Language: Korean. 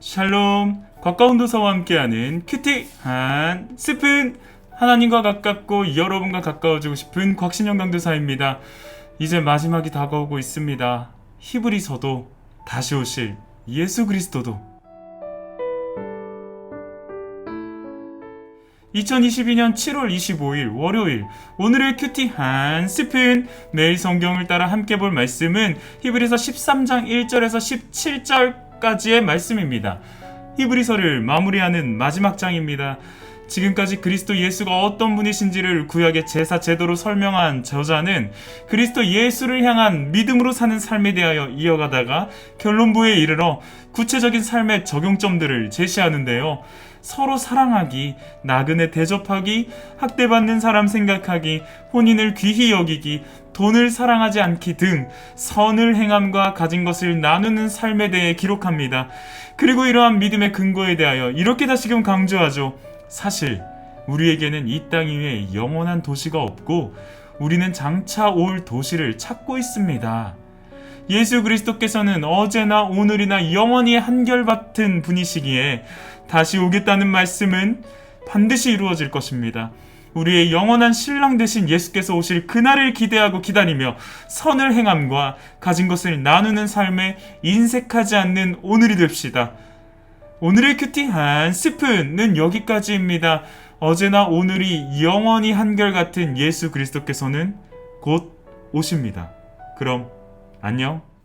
샬롬 가까운 도서와 함께하는 큐티 한 스푼 하나님과 가깝고 여러분과 가까워지고 싶은 곽신영 강도사입니다. 이제 마지막이 다가오고 있습니다. 히브리서도 다시 오실 예수 그리스도도 2022년 7월 25일 월요일 오늘의 큐티 한 스푼 매일 성경을 따라 함께 볼 말씀은 히브리서 13장 1절에서 17절 까지의 말씀입니다. 히브리서를 마무리하는 마지막 장입니다. 지금까지 그리스도 예수가 어떤 분이신지를 구약의 제사 제도로 설명한 저자는 그리스도 예수를 향한 믿음으로 사는 삶에 대하여 이어가다가 결론부에 이르러 구체적인 삶의 적용점들을 제시하는데요. 서로 사랑하기, 나그네 대접하기, 학대받는 사람 생각하기, 혼인을 귀히 여기기, 돈을 사랑하지 않기 등 선을 행함과 가진 것을 나누는 삶에 대해 기록합니다. 그리고 이러한 믿음의 근거에 대하여 이렇게 다시금 강조하죠. 사실 우리에게는 이 땅 위에 영원한 도시가 없고 우리는 장차 올 도시를 찾고 있습니다. 예수 그리스도께서는 어제나 오늘이나 영원히 한결같은 분이시기에 다시 오겠다는 말씀은 반드시 이루어질 것입니다. 우리의 영원한 신랑 되신 예수께서 오실 그날을 기대하고 기다리며 선을 행함과 가진 것을 나누는 삶에 인색하지 않는 오늘이 됩시다. 오늘의 큐티 한 스푼은 여기까지입니다. 어제나 오늘이 영원히 한결같은 예수 그리스도께서는 곧 오십니다. 그럼 안녕.